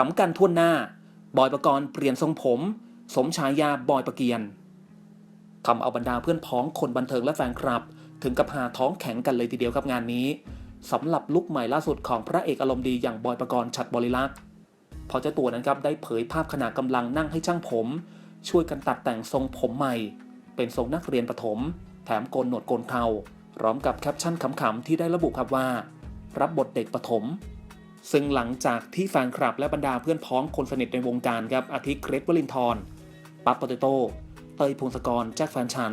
ขำกันทั่วหน้า บอยประกรณ์เปลี่ยนทรงผม สมฉายาบอยประเกียนทำเอาบรรดาเพื่อนพ้องคนบันเทิงและแฟนคลับ ถึงกับหาท้องแข็งกันเลยทีเดียวครับงานนี้สำหรับลุคใหม่ล่าสุดของพระเอกอารมณ์ดีอย่างบอยประกรณ์ฉัดบริลักษ์พอเจ้าตัวนั้นครับได้เผยภาพขณะกำลังนั่งให้ช่างผม ช่วยกันตัดแต่งทรงผมใหม่ เป็นทรงนักเรียนประถม แถมโกนหนวดโกนเคราพร้อมกับแคปชั่นขำๆที่ได้ระบุครับว่า รับบทเด็กประถม ซึ่งหลังจากที่แฟนคลับและบรรดาเพื่อนพ้องคนสนิทในวงการครับอาทิเกรทวลินทร์ปั๊บโปเตโต้เตยพงศกรแจ็คแฟนฉัน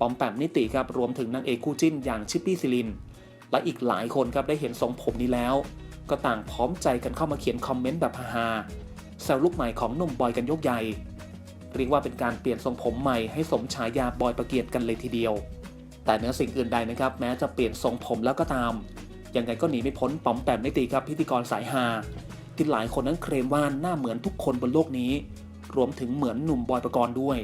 ปอมแปมนิติครับรวมถึงนางเอกคู่จิ้นอย่างชิปปี้ซิลิน และอีกหลายคนครับได้เห็นทรงผมนี้แล้ว ก็ต่างพร้อมใจกันเข้ามาเขียนคอมเมนต์แบบฮาๆแซวลุกใหม่ของหนุ่มบอยกันยกใหญ่เรียกว่าเป็นการเปลี่ยนทรงผมใหม่ให้สมฉายาบอยประเกียรติกันเลยทีเดียว แต่เหนือสิ่งอื่นใดนะครับ แม้จะเปลี่ยนทรงผมแล้วก็ตาม ยังไงก็หนีไม่พ้นป๋อมแปมนิติครับพิธีกรสายฮาที่หลายคนนั้นเคลมว่าหน้าเหมือนทุกคนบนโลกนี้ รวมถึงเหมือนหนุ่มบอยประกรณ์ด้วย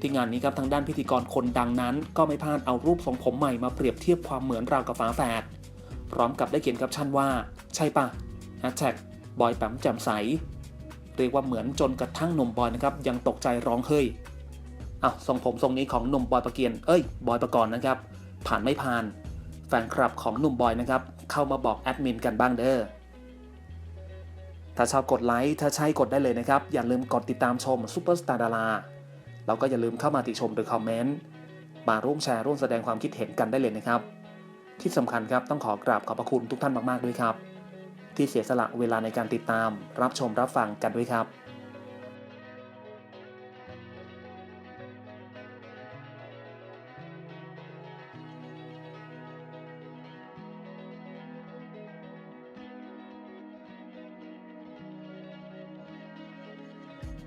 ที่งานนี้ครับทางด้านพิธีกรคนดังนั้น ก็ไม่พลาดเอารูปทรงผมใหม่มาเปรียบเทียบความเหมือนราวกับฝาแฝดพร้อมกับได้เขียนแคปชั่นว่า ใช่ปะแฮชแท็กบอยแปมแจ่มใสเรียกว่าเหมือนจนกระทั่งหนุ่มบอยนะครับยังตกใจร้องเฮ้ยอ้าวทรงผมทรงนี้ของหนุ่มบอยประเกียนเอ้ยบอยประกรณ์นะครับผ่านไม่ผ่าน แฟนคลับของหนุ่มบอยนะครับ เข้ามาบอกแอดมินกันบ้างเด้อถ้าชอบกดไลค์ถ้าใช่กดได้เลยนะครับ อย่าลืมกดติดตามชมซูเปอร์สตาร์ดาราแล้วก็อย่าลืมเข้ามาติชมหรือคอมเมนต์มาร่วมแชร์ร่วมแสดงความคิดเห็นกันได้เลยนะครับ ที่สำคัญครับต้องขอกราบขอบพระคุณทุกท่านมากๆด้วยครับ ที่เสียสละเวลาในการติดตามรับชมรับฟังกันด้วยครับ